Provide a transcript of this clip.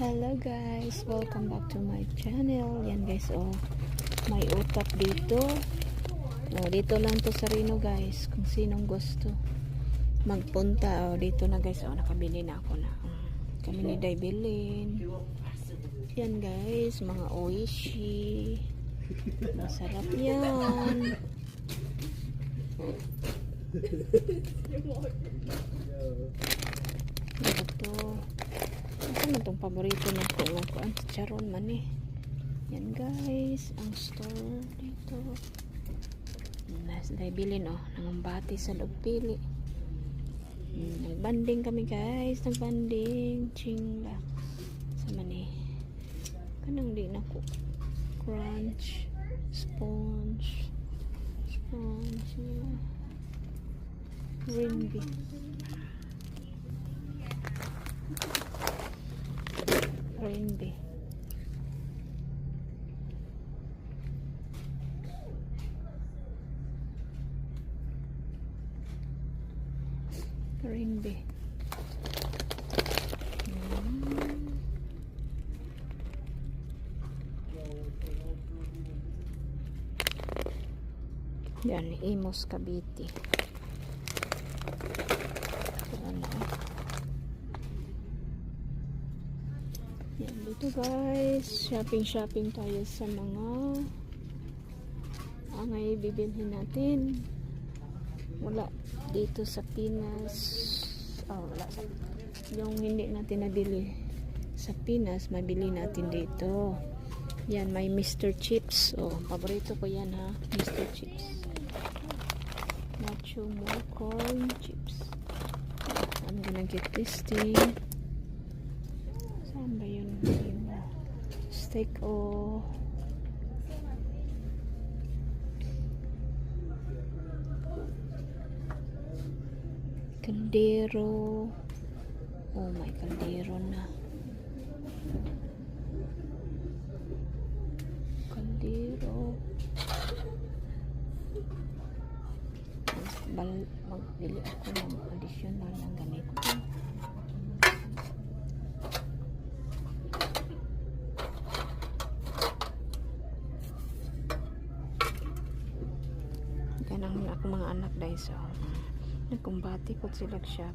Hello guys, welcome back to my channel. Yan guys, oh. May utap dito. Oh, dito lang to sa Reno guys. Kung sinong gusto magpunta, oh, dito na guys. Oh, nakabili na ako na. Mm. Kami ni Daibilin. Yan guys, mga oishi. Masarap yan. Na itong paborito ng ko. Ang ko ang chicharon man eh. Yan guys, ang store dito. Nas bilin oh, nangambati sa lupili. Hmm, nagbanding kami guys, nagbanding. Chingla. Sa mani. Kanang di na ko. Crunch. Sponge. Sponge. Yeah. Ringgit. Rainbow. Rainbow. Mm. Yan, Imos Cavite. Dito guys. Shopping shopping tayo sa mga ang ay bibilhin natin. Wala dito sa Pinas. Oh, wala sa yung hindi natin nabili sa Pinas, mabili natin dito. Yan, may Mr. Chips. Oh, paborito ko yan ha, Mr. Chips. Nacho mo corn chips. I'm gonna get this thing. Steak o kaldero. Oh my kaldero na. Kaldero. Magbili ako ng additional ng ganito. Ganang ako mga anak dahil sa nagkumbati ko sila siya.